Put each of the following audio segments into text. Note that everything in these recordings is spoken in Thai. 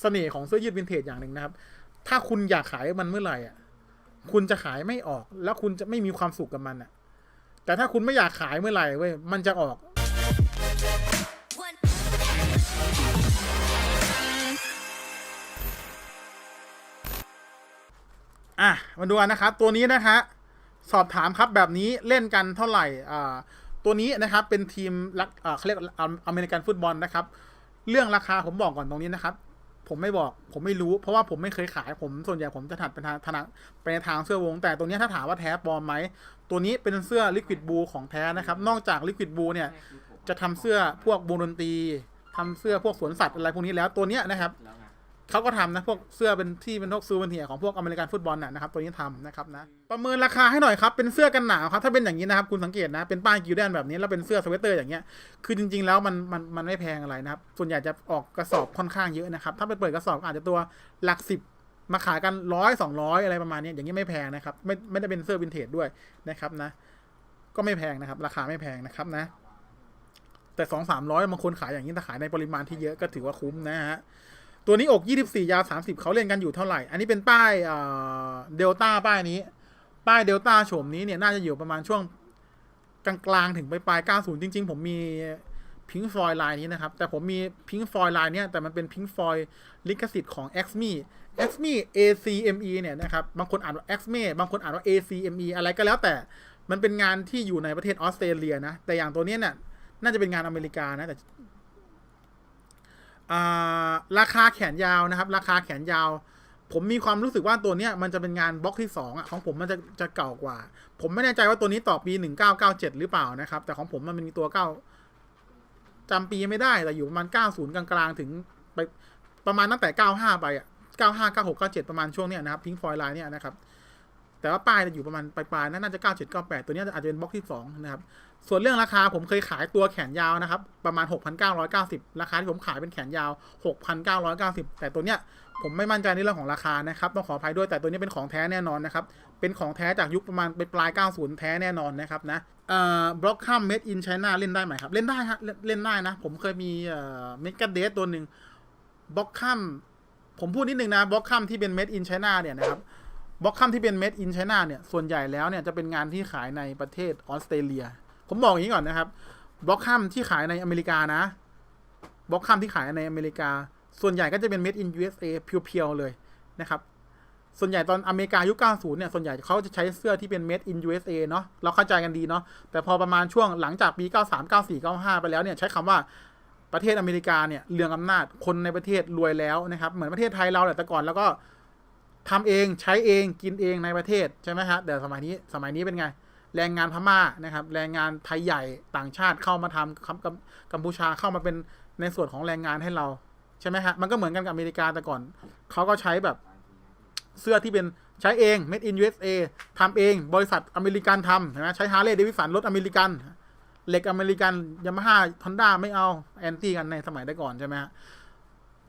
เสน่ห์ของเสื้อยืดวินเทจอย่างหนึ่งนะครับ ถ้าคุณอยากขายมันเมื่อไหร่อะ คุณจะขายไม่ออก แล้วคุณจะไม่มีความสุขกับมันอะ แต่ถ้าคุณไม่อยากขายเมื่อไหร่เว้ย มันจะออก อะ มาดูกันนะครับ ตัวนี้นะคะสอบถามครับแบบนี้เล่นกันเท่าไหร่ อ่า ตัวนี้นะครับเป็นทีมรักอ่าเขาเรียกอเมริกันฟุตบอลนะครับ เรื่องราคาผมบอกก่อนตรงนี้นะครับ ผมไม่บอก ผมไม่รู้ เพราะว่าผมไม่เคยขาย ผมส่วนใหญ่ผมจะถัดเปทางทางไปในทางเสื้อวง แต่ตัวนี้ถ้าถามว่าแท้ปลอมไหม ตัวนี้เป็นเสื้อลิควิดบูของแท้นะครับ นอกจากลิควิดบูเนี่ย จะทำเสื้อพวกวงดนตรีทำเสื้อพวกสวนสัตว์อะไรพวกนี้แล้ว ตัวเนี้ยนะครับ เขาก็ทำนะพวกเสื้อเป็นที่เป็นพวกซูเวนเทียของพวกอเมริกันฟุตบอลน่ะนะครับตัวนี้ทำนะครับนะประเมินราคาให้หน่อยครับเป็นเสื้อกันหนาวครับถ้าเป็นอย่างนี้นะครับคุณสังเกตนะเป็นป้ายกิลแดนแบบนี้แล้วเป็นเสื้อสเวตเตอร์อย่างเงี้ยคือจริง ๆ แล้วมันมันมันไม่แพงอะไรนะครับส่วนใหญ่จะออกกระสอบค่อนข้างเยอะนะครับถ้าไปเปิดกระสอบอาจจะตัวหลักสิบมาขายกันร้อยสองร้อยอะไรประมาณนี้อย่างนี้ไม่แพงนะครับไม่ไม่ได้เป็นเสื้อวินเทจด้วยนะครับนะ ก็ไม่แพงนะครับ ราคาไม่แพงนะครับนะ แต่สองสามร้อยบางคนขายอย่างนี้แต่ขายในปริมาณที่เยอะก็ถือว่าคุ้มนะฮะ ตัวนี้อก 24 ยาว 30 เขาเล่นกันอยู่เท่าไหร่ อันนี้เป็นป้ายเดลต้าป้ายนี้ ป้ายเดลต้าโฉมนี้เนี่ยน่าจะอยู่ประมาณช่วงกลางๆ ถึงปลายๆ90 จริง ๆ ผมมีพิงฟอยลายนี้นะครับ แต่ผมมีพิงฟอยลายเนี้ยแต่มันเป็นพิงฟอยลิขสิทธิ์ของ x m e x m e ACME เนี่ยนะครับ บางคนอ่านว่า x m e บางคนอ่านว่า ACME อะไรก็แล้วแต่ มันเป็นงานที่อยู่ในประเทศออสเตรเลียนะ แต่อย่างตัวเนี้ยเนี่ยน่าจะเป็นงานอเมริกานะแต่อ่า ราคาแขนยาวนะครับ ราคาแขนยาว ผมมีความรู้สึกว่าตัวเนี้ยมันจะเป็นงานบล็อกที่2อะของผมมันจะจะเก่ากว่า ผมไม่แน่ใจว่าตัวนี้ต่อปี 1997 หรือเปล่านะครับ แต่ของผมมันมีตัว9จำปีไม่ได้แต่อยู่ประมาณ 90 กลางๆ ถึงไปประมาณตั้งแต่ 95 ไปอะ95 96 97 ประมาณช่วงเนี้ยนะครับพิงฟอยไลน์เนี่ยนะครับ แต่ว่าป้ายจะอยู่ประมาณปลายๆนะน่าจะ 97 98 ตัวนี้อาจจะเป็นบล็อกที่ 2 นะครับ ส่วนเรื่องราคาผมเคยขายตัวแขนยาวนะครับ ประมาณ 6,990 ราคาที่ผมขายเป็นแขนยาว 6,990 แต่ตัวเนี้ยผมไม่มั่นใจในเรื่องของราคานะครับต้องขออภัยด้วยแต่ตัวนี้เป็นของแท้แน่นอนนะครับ เป็นของแท้จากยุคประมาณปลาย 90 แท้แน่นอนนะครับนะเอ่อบล็อกคัมเม็ดอินไชน่าเล่นได้ไหมครับ เล่นได้ฮะเล่นเล่นได้นะ ผมเคยมีเอ่อเมกาเดสตัวหนึ่งบล็อกคัมผมพูดนิดนึงนะบล็อกคัมที่เป็นเม็ดอินไชน่าเนี่ยนะครับ บล็อกคัมที่เป็นเมดอินไชน่าเนี่ย ส่วนใหญ่แล้วเนี่ยจะเป็นงานที่ขายในประเทศออสเตรเลีย ผมบอกอย่างนี้ก่อนนะครับ บล็อกคัมที่ขายในอเมริกานะ บล็อกคัมที่ขายในอเมริกา ส่วนใหญ่ก็จะเป็น made in USA เพียวๆเลยนะครับ ส่วนใหญ่ตอนอเมริกายุค 90 เนี่ย ส่วนใหญ่เขาจะใช้เสื้อที่เป็น made in USA เนาะ เราเข้าใจกันดีเนาะ แต่พอประมาณช่วงหลังจากปี 93 94 95 ไปแล้วเนี่ย ใช้คำว่าประเทศอเมริกาเนี่ยเรืองอำนาจ คนในประเทศรวยแล้วนะครับ เหมือนประเทศไทยเราแหละแต่ก่อนแล้วก็ ทำเองใช้เองกินเองในประเทศใช่ไหมฮะแต่สมัยนี้สมัยนี้เป็นไง แรงงานพม่านะครับ แรงงานไทยใหญ่ต่างชาติเข้ามาทำกัมกัมพูชาเข้ามาเป็นในส่วนของแรงงานให้เราใช่ไหมฮะมันก็เหมือนกันกับอเมริกาแต่ก่อนเขาก็ใช้แบบเสื้อที่เป็นใช้เอง made in USA ทำเอง บริษัทอเมริกันทำเห็นไหมใช้ฮาร์เลย์เดวิสันรถอเมริกันเหล็กอเมริกันยามาฮ่าฮอนด้าไม่เอาแอนตี้กันในสมัยแต่ก่อนใช่ไหมฮะ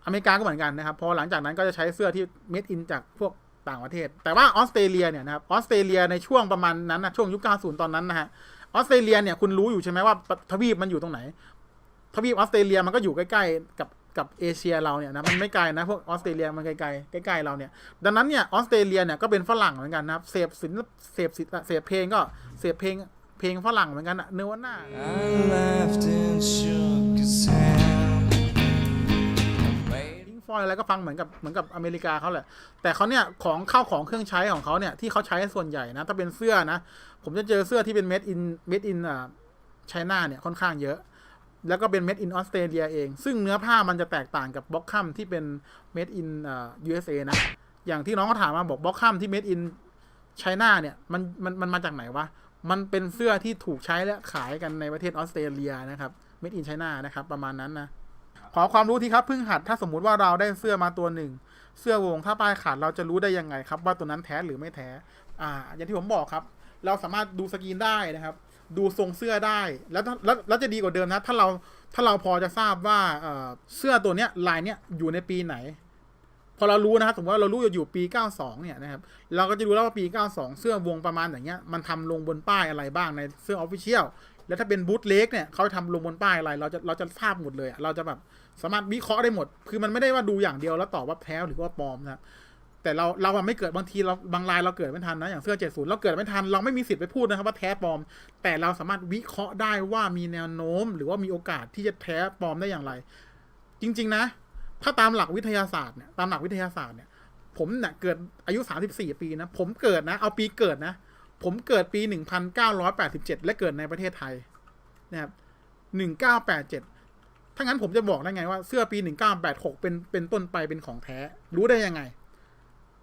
อเมริกาก็เหมือนกันนะครับ พอหลังจากนั้นก็จะใช้เสื้อที่ made in จากพวกต่างประเทศ แต่ว่าออสเตรเลียเนี่ยนะครับออสเตรเลียในช่วงประมาณนั้นนะช่วงยุค 90 ตอนนั้นนะฮะออสเตรเลียเนี่ยคุณรู้อยู่ใช่ไหมว่าทวีปมันอยู่ตรงไหน ทวีปออสเตรเลียมันก็อยู่ใกล้ๆกับกับเอเชียเราเนี่ยนะมันไม่ไกลนะพวกออสเตรเลียมันไกลๆใกล้ๆเราเนี่ย ดังนั้นเนี่ยออสเตรเลียเนี่ยก็เป็นฝรั่งเหมือนกันนะครับเสพศิลป์เสพศิลป์เสพเพลงก็เสพเพลงเพลงฝรั่งเหมือนกันอะเนื้อว่าหน้า อยอะไรก็ฟังเหมือนกับเหมือนกับอเมริกาเขาแหละ แต่เขาเนี่ยของเข้าของเครื่องใช้ของเขาเนี่ยที่เขาใช้ส่วนใหญ่นะ ถ้าเป็นเสื้อนะ ผมจะเจอเสื้อที่เป็น made in made in อ่าไชน่าเนี่ยค่อนข้างเยอะ แล้วก็เป็น made in ออสเตรเลียเอง ซึ่งเนื้อผ้ามันจะแตกต่างกับบล็อกคัมที่เป็น made in อ่า USA นะ อย่างที่น้องเขาถามมาบอกบล็อกคัมที่ made in ไชน่าเนี่ยมันมันมันมาจากไหนวะมันเป็นเสื้อที่ถูกใช้และขายกันในประเทศออสเตรเลียนะครับ made in China นะครับ ประมาณนั้นนะ ขอความรู้ทีครับเพิ่งหัดถ้าสมมุติว่าเราได้เสื้อมาตัวหนึ่ง เสื้อวงถ้าป้ายขาดเราจะรู้ได้ยังไงครับ ว่าตัวนั้นแท้หรือไม่แท้อ่า อย่างที่ผมบอกครับ เราสามารถดูสกรีนได้นะครับ ดูทรงเสื้อได้แล้วแล้วแล้วจะดีกว่าเดิมนะ ถ้าเราถ้าเราพอจะทราบว่าเออเสื้อตัวเนี้ยลายเนี้ยอยู่ในปีไหน พอเรารู้นะครับสมมติว่าเรารู้อยู่ปี 92 เนี่ยนะครับ เราก็จะรู้แล้วว่าปี 92 เสื้อวงประมาณอย่างเงี้ยมันทำลงบนป้ายอะไรบ้างในเสื้อออฟฟิเชียลแล้วถ้าเป็นบูทเล็กเนี่ยเขาทำลงบนป้ายอะไร เราจะเราจะทราบหมดเลยเราจะแบบ สามารถวิเคราะห์ได้หมด คือมันไม่ได้ว่าดูอย่างเดียวแล้วตอบว่าแท้หรือว่าปลอมนะแต่เราเราไม่เกิดบางทีเราบางรายเราเกิดไม่ทันนะอย่างเสื้อ70เราเกิดไม่ทันเราไม่มีสิทธิ์ไปพูดนะครับว่าแท้ปลอม แต่เราสามารถวิเคราะห์ได้ว่ามีแนวโน้ม หรือว่ามีโอกาสที่จะแท้ปลอมได้อย่างไร จริง ๆ นะ ถ้าตามหลักวิทยาศาสตร์เนี่ยตามหลักวิทยาศาสตร์เนี่ย ผมเนี่ยเกิดอายุ 34 ปีนะ ผมเกิดนะ เอาปีเกิดนะ ผมเกิดปี 1987 และเกิดในประเทศไทยนะครับ1987 ถ้างั้นผมจะบอกได้ไงว่าเสื้อปี1986เก้าแปดหกเป็นเป็นต้นไปเป็นของแท้ รู้ได้ยังไง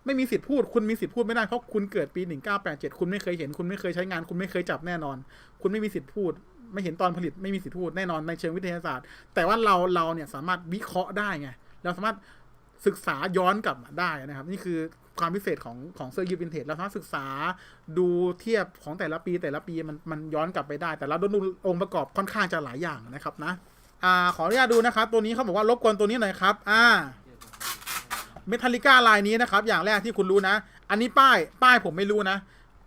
ไม่มีสิทธิ์พูด คุณมีสิทธิ์พูดไม่ได้เพราะคุณเกิดปี1987คุณไม่เคยเห็น คุณไม่เคยใช้งาน คุณไม่เคยจับแน่นอน คุณไม่มีสิทธิ์พูด ไม่เห็นตอนผลิตไม่มีสิทธิ์พูดแน่นอนในเชิงวิทยาศาสตร์ แต่ว่าเราเราเนี่ยสามารถวิเคราะห์ได้ไงเราสามารถศึกษาย้อนกลับมาได้นะครับ นี่คือความพิเศษของของเสื้อยืดวินเทจเราสามารถศึกษาดูเทียบของแต่ละปีแต่ละปีมันมันย้อนกลับไปได้ แต่เราดูองค์ประกอบค่อนข้างจะหลายอย่างนะครับนะ อ่าขออนุญาตดูนะครับ ตัวนี้เขาบอกว่ารบกวนตัวนี้หน่อยครับ อ่าเมทัลลิก้าลายนี้นะครับ อย่างแรกที่คุณรู้นะ อันนี้ป้ายป้ายผมไม่รู้นะ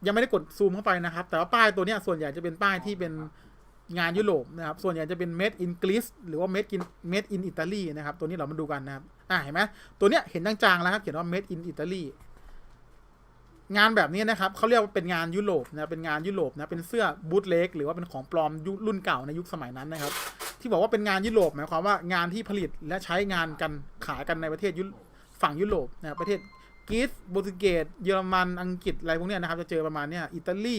ยังไม่ได้กดซูมเข้าไปนะครับ แต่ว่าป้ายตัวเนี้ยส่วนใหญ่จะเป็นป้ายที่เป็นงานยุโรปนะครับ ส่วนใหญ่จะเป็น made in Greece หรือว่า made in made in Italy นะครับ ตัวนี้เรามาดูกันนะครับ อ่าเห็นไหมตัวเนี้ยเห็นจางๆแล้วครับ เขียนว่า made in Italy งานแบบนี้นะครับเขาเรียกว่าเป็นงานยุโรปนะเป็นงานยุโรปนะเป็นเสื้อบูทเล็กหรือว่าเป็นของปลอมยุรุ่นเก่าในยุคสมัยนั้นนะครับ ที่บอกว่าเป็นงานยุโรปหมายความว่างานที่ผลิตและใช้งานกันขายกันในประเทศยุฝั่งยุโรปนะรประเทศกรีซโปรตุเกสเยอรมันอังกฤษอะไรพวกเนี้ยนะครับ จะเจอประมาณเนี้ยอิตาลี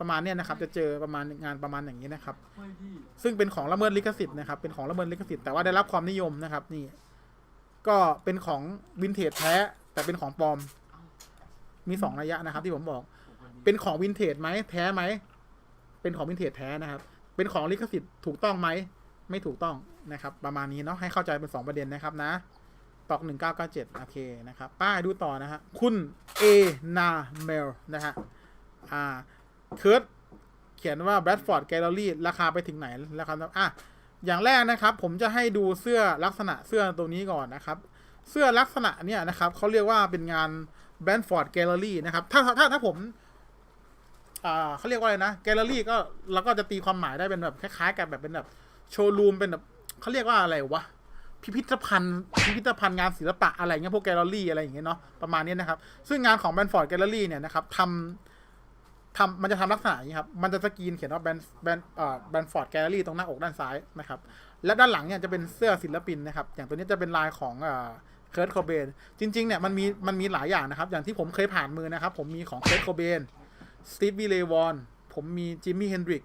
ประมาณเนี้ยนะครับจะเจอประมาณงานประมาณอย่างนี้นะครับ ซึ่งเป็นของละเมิดลิขสิทธิ์นะครับเป็นของละเมิดลิขสิทธิ์แต่ว่าได้รับความนิยมนะครับนี่ ก็เป็นของวินเทจแท้แต่เป็นของปลอม มีสองระยะนะครับ ที่ผมบอก เป็นของวินเทจไหมแท้ไหม เป็นของวินเทจแท้นะครับ เป็นของลิขสิทธิ์ถูกต้องไหม ไม่ถูกต้องนะครับ ประมาณนี้เนาะให้เข้าใจเป็นสองประเด็นนะครับนะ ตอกหนึ่งเก้าเก้าเจ็ดโอเคนะครับ ป้ายดูต่อนะฮะคุณเอนาเมลนะฮะอ่าเคิร์ดเขียนว่า Bradford Gallery ราคาไปถึงไหนแล้วครับอะอย่างแรกนะครับ ผมจะให้ดูเสื้อลักษณะเสื้อตัวนี้ก่อนนะครับ เสื้อลักษณะเนี่ยนะครับเขาเรียกว่าเป็นงาน Brandford Gallery นะครับ ถ้าถ้าถ้าผมเขาเรียกว่าอะไรนะ แกลเลอรี่ก็เราก็จะตีความหมายได้เป็นแบบคล้ายๆ กับแบบเป็นแบบโชว์รูมเป็นแบบเขาเรียกว่าอะไรวะพิพิธภัณฑ์พิพิธภัณฑ์งานศิลปะอะไรเงี้ยพวกแกลเลอรี่อะไรอย่างเงี้ยเนาะประมาณนี้นะครับ ซึ่งงานของแบนฟอร์ดแกลเลอรี่เนี่ยนะครับทำทำมันจะทำลักษณะอย่างนี้ครับ มันจะสกรีนเขียนว่าแบนแบนเอ่อแบนฟอร์ดแกลเลอรี่ตรงหน้าอกด้านซ้ายนะครับ และด้านหลังเนี่ยจะเป็นเสื้อศิลปินนะครับ อย่างตัวนี้จะเป็นลายของเอ่อ เคิร์ตโคเบนจริงๆเนี่ยมันมีมันมีหลายอย่างนะครับ อย่างที่ผมเคยผ่านมือนะครับ ผมมีของเคิร์ตโคเบนสตีฟวีเลวอนผมมีจิมมี่เฮนดริก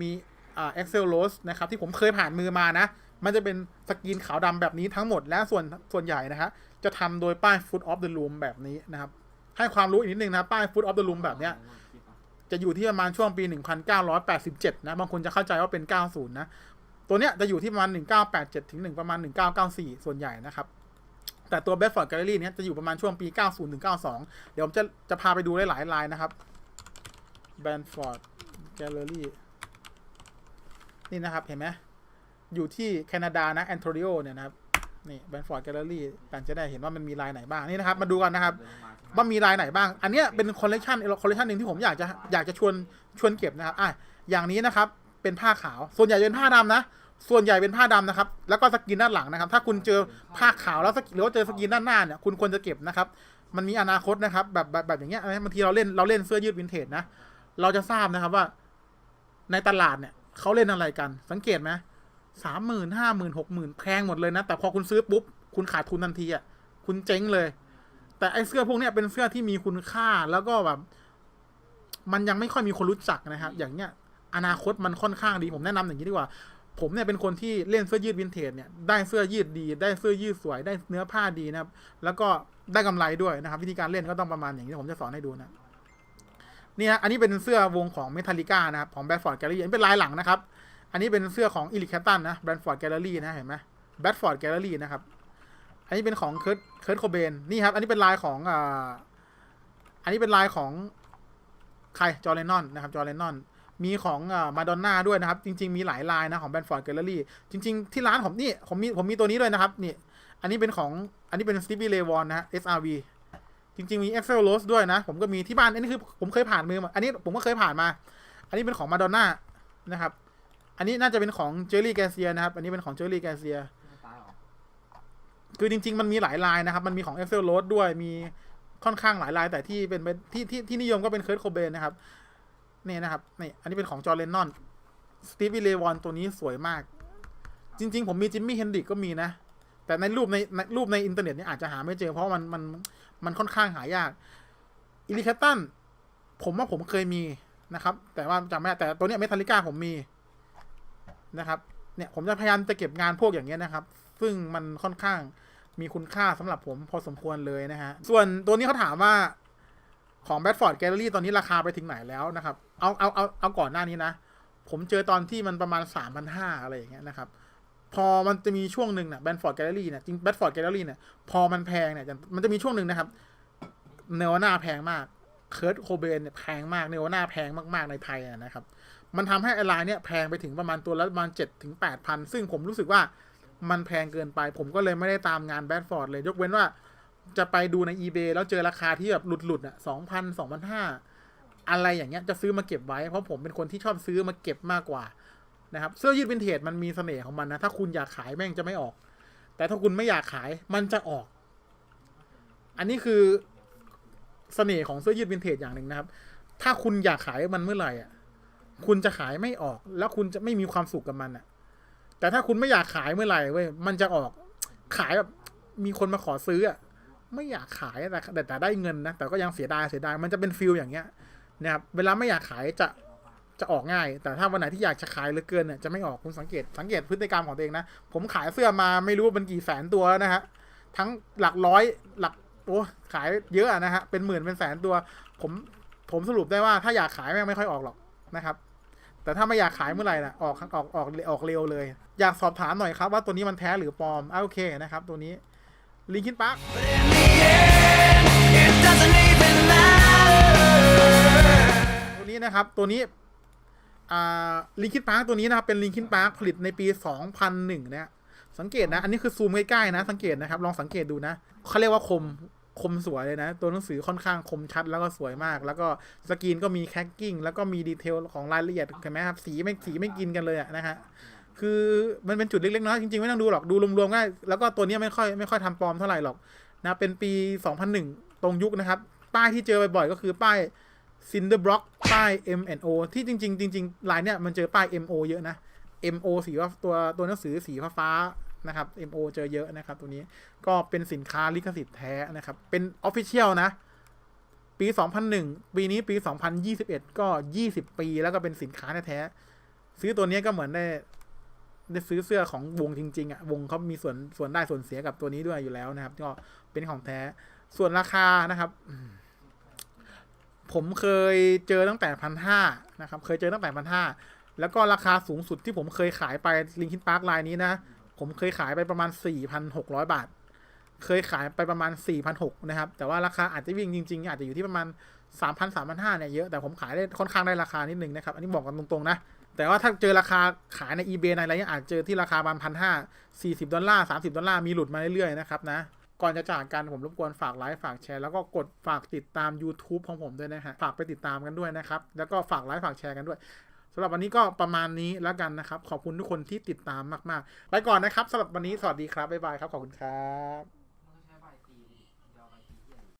มีอ่าเอ็กเซลโรสนะครับที่ผมเคยผ่านมือมานะ มันจะเป็นสกรีนขาวดำแบบนี้ทั้งหมดและส่วนส่วนใหญ่นะครับจะทำโดยป้าย Foot of the Room แบบนี้นะครับ ให้ความรู้อีกนิดนึงนะ ป้าย Foot of the Room แบบเนี้ยจะอยู่ที่ประมาณช่วงปี 1987 นะ บางคนจะเข้าใจว่าเป็น 90 นะ ตัวเนี้ยจะอยู่ที่ประมาณ 1987 ถึง1ประมาณ 1994 ส่วนใหญ่นะครับ แต่ตัว Bedford Gallery เนี้ยจะอยู่ประมาณช่วงปี 90ถึง92 เดี๋ยวผมจะจะพาไปดูได้หลายลายนะครับ Bedford Gallery นี่นะครับ เห็นไหมอยู่ที่แคนาดานะแอนโทริโอเนี่ยนะครับนี่ Bedford Gallery การจะได้เห็นว่ามันมีลายไหนบ้างนี่นะครับ มาดูกันนะครับ ว่ามีลายไหนบ้าง อันเนี้ยเป็นคอลเลกชันคอลเลกชันหนึ่งที่ผมอยากจะอยากจะชวนชวนเก็บนะครับอะอย่างนี้นะครับ เป็นผ้าขาว ส่วนใหญ่เป็นผ้าดำนะ ส่วนใหญ่เป็นผ้าดำนะครับ แล้วก็สกรีนด้านหลังนะครับ ถ้าคุณเจอผ้าขาวแล้วสกหรือว่าเจอสกรีนด้านหน้าเนี่ย คุณควรจะเก็บนะครับ มันมีอนาคตนะครับ แบบแบบแบบอย่างเงี้ยบางทีเราเล่นเราเล่นเสื้อยืดวินเทจนะ เราจะทราบนะครับว่า ในตลาดเนี่ยเขาเล่นอะไรกัน สังเกตไหมสามหมื่นห้าหมื่นหกหมื่นแพงหมดเลยนะ แต่พอคุณซื้อปุ๊บ คุณขาดทุนทันทีอะ คุณเจ๊งเลย แต่ไอเสื้อพวกเนี้ยเป็นเสื้อที่มีคุณค่าแล้วก็แบบ มันยังไม่ค่อยมีคนรู้จักนะครับ อย่างเนี้ย อนาคตมันค่อนข้างดี ผมแนะนำอย่างนี้ดีกว่า ผมเนี่ยเป็นคนที่เล่นเสื้อยืดวินเทจเนี่ยได้เสื้อยืดดี ได้เสื้อยืดสวยได้เนื้อผ้าดีนะครับ แล้วก็ได้กำไรด้วยนะครับ วิธีการเล่นก็ต้องประมาณอย่างนี้ผมจะสอนให้ดูนะนี่ฮะอันนี้เป็นเสื้อวงของเมทัลลิก้านะครับของแบดฟอร์ดแกลเลอรี่อันเป็นลายหลังนะครับ อันนี้เป็นเสื้อของอิลิแคตันนะแบดฟอร์ดแกลเลอรี่นะเห็นไหมแบดฟอร์ดแกลเลอรี่นะครับอันนี้เป็นของเคิร์ดเคิร์ดโคเบนนี่ครับ อันนี้เป็นลายของอ่าอันนี้เป็นลายของใครจอร์แดนนอนนะครับจอร์แดนนอน มีของมาดอนน่าด้วยนะครับ จริง ๆ มีหลายลายนะของแบรนด์ฟอร์ดแกลเลอรี่จริง ๆ ที่ร้านผมนี่ผมมีผมมีตัวนี้ด้วยนะครับนี่อันนี้เป็นของอันนี้เป็นสตีฟีเลวอนนะ SRV จริง ๆ มี Excel Rose ด้วยนะ ผมก็มีที่บ้าน อันนี้คือผมเคยผ่านมือมา อันนี้ผมก็เคยผ่านมา อันนี้เป็นของมาดอนน่านะครับ อันนี้น่าจะเป็นของเจอรี่แกเซียนะครับ อันนี้เป็นของเจอรี่แกเซีย คือจริง ๆ มันมีหลายลายนะครับ มันมีของ e x c e l r o d ด้วย มีค่อนข้างหลายลาย แต่ที่เป็นที่ที่ที่นิยมก็เป็นเคิร์ o โคเบนนะครับ นี่นะครับนี่อันนี้เป็นของจอร์เลนนอนสตีฟีเลวอนตัวนี้สวยมาก จริง ๆ ผมมีจิมมี่เฮนดิกก็มีนะ แต่ในรูปในในรูปในอินเทอร์เน็ตเนี่ยอาจจะหาไม่เจอเพราะมันมันมันค่อนข้างหายากอิลิคัตตันผมว่าผมเคยมีนะครับ แต่ว่าจำไม่ได้แต่ตัวเนี้ยเมทัลลิก้าผมมีนะครับเนี่ยผมจะพยายามจะเก็บงานพวกอย่างเงี้ยนะครับ ซึ่งมันค่อนข้างมีคุณค่าสำหรับผมพอสมควรเลยนะฮะส่วนตัวนี้เขาถามว่า ของแบ d ฟอร์ดแกลเลอรี่ตอนนี้ราคาไปถึงไหนแล้วนะครับ เอาเอาเอาเอาก่อนหน้านี้นะ ผมเจอตอนที่มันประมาณ3 5 0 0อะไรอย่างเงี้ยนะครับ พอมันจะมีช่วงหนึ่งเนี่ยแบ d ฟอร์ดแกลเลอรี่เนี่ยจริงแบ d ฟอร์ดแกลเลอรี่เนี่ยพอมันแพงเนี่ยมันจะมีช่วงหนึ่งนะครับเนวาน่าแพงมากเคิร์ o โคเบนเนี่ยแพงมากเนวาน่าแพงมากๆในไทยนะครับ มันทำให้ไอไลน์เนี่ยแพงไปถึงประมาณตัวละประมาณเจ็ดถึงแปดพันซึ่งผมรู้สึกว่ามันแพงเกินไป ผมก็เลยไม่ได้ตามงานแบดฟอร์ดเลยยกเว้นว่า จะไปดูใน eBay แล้วเจอราคาที่แบบหลุดๆอะสองพันสองพันห้าอะไรอย่างเงี้ยจะซื้อมาเก็บไว้ เพราะผมเป็นคนที่ชอบซื้อมาเก็บมากกว่านะครับเสื้อยืดวินเทจมันมีเสน่ห์ของมันนะ ถ้าคุณอยากขายแม่งจะไม่ออก แต่ถ้าคุณไม่อยากขายมันจะออก อันนี้คือเสน่ห์ของเสื้อยืดวินเทจอย่างหนึ่งนะครับ ถ้าคุณอยากขายมันเมื่อไหร่อะ คุณจะขายไม่ออก แล้วคุณจะไม่มีความสุขกับมันอะ แต่ถ้าคุณไม่อยากขายเมื่อไหร่เว้ยมันจะออกขายแบบมีคนมาขอซื้ออะ ไม่อยากขายแต่แต่ได้เงินนะ แต่ก็ยังเสียดายเสียดายมันจะเป็นฟิลอย่างเงี้ยนะครับเวลาไม่อยากขายจะจะออกง่าย แต่ถ้าวันไหนที่อยากจะขายเหลือเกินเนี่ยจะไม่ออกคุณสังเกตสังเกตพฤติกรรมของตัวเองนะ ผมขายเสื้อมาไม่รู้ว่าเป็นกี่แสนตัวแล้วนะฮะทั้งหลักร้อยหลักโอ้ขายเยอะอะนะฮะเป็นหมื่นเป็นแสนตัว ผมผมสรุปได้ว่าถ้าอยากขายแม่งไม่ค่อยออกหรอกนะครับ แต่ถ้าไม่อยากขายเมื่อไหร่นะออกออกออกออกเร็วเลย อยากสอบถามหน่อยครับว่าตัวนี้มันแท้หรือปลอมอะโอเคนะครับ ตัวนี้ ลิงคินปาร์ It doesn't even matter. ตัวนี้นะครับตัวนี้ลิงคินปาร์ตัวนี้นะครับเป็นลิงคินปาร์ผลิตในปี 2001 นะสังเกตนะ อันนี้คือซูมใกล้ๆนะ สังเกตนะครับ ลองสังเกตดูนะเขาเรียกว่าคมคมสวยเลยนะ ตัวหนังสือค่อนข้างคมชัดแล้วก็สวยมาก แล้วก็สกรีนก็มีแคคกิ้งแล้วก็มีดีเทลของรายละเอียดเห็นไหมครับ สีไม่สีไม่กินกันเลยอะนะฮะ คือมันเป็นจุดเล็กๆน้อยจริงๆ ไม่ต้องดูหรอกดูรวมๆง่ายแล้วก็ตัวนี้ไม่ค่อยไม่ค่อยทำปลอมเท่าไหร่หรอกนะเป็นปี 2001 ตรงยุคนะครับ ป้ายที่เจอบ่อยๆก็คือป้าย Cinder Block ป้าย M&O ที่จริง ๆ จริงๆลายเนี้ยมันเจอป้าย MO เยอะนะ MO สีว่าตัวตัวหนังสือสีฟ้านะครับ MO เจอเยอะนะครับ ตัวนี้ก็เป็นสินค้าลิขสิทธิ์แท้นะครับ เป็น Official นะ ปี 2001 ปีนี้ปี 2021 ก็ 20 ปี แล้วก็เป็นสินค้าแท้ซื้อตัวนี้ก็เหมือนได้ ได้ซื้อเสื้อของวงจริงๆอะวงเขามีส่วนส่วนได้ส่วนเสียกับตัวนี้ด้วยอยู่แล้วนะครับ ก็เป็นของแท้ส่วนราคานะครับผมเคยเจอตั้งแต่พันห้านะครับ เคยเจอตั้งแต่พันห้าแล้วก็ราคาสูงสุดที่ผมเคยขายไปลิงคินพาร์คไลน์นี้นะ ผมเคยขายไปประมาณ 4,600 บาท เคยขายไปประมาณ 4,600นะครับ แต่ว่าราคาอาจจะวิ่งจริง ๆ อาจจะอยู่ที่ประมาณ 3,000 3,500เนี่ยเยอะ แต่ผมขายได้ค่อนข้างได้ราคานิดนึงนะครับ อันนี้บอกกันตรงๆนะ แต่ว่าถ้าเจอราคาขายใน eBay ในอะไรเงี้ยอาจเจอที่ราคาประมาณพันห้าสี่สิบดอลลาร์สามสิบดอลลาร์มีหลุดมาเรื่อยๆนะครับนะก่อนจะจากกันผมรบกวนฝากไลค์ฝากแชร์แล้วก็กดฝากติดตาม YouTube ของผมด้วยนะฮะฝากไปติดตามกันด้วยนะครับ แล้วก็ฝากไลค์ฝากแชร์กันด้วยสำหรับวันนี้ก็ประมาณนี้แล้วกันนะครับ ขอบคุณทุกคนที่ติดตามมาก ๆ ไปก่อนนะครับสำหรับวันนี้สวัสดีครับบ๊ายบายครับขอบคุณครับ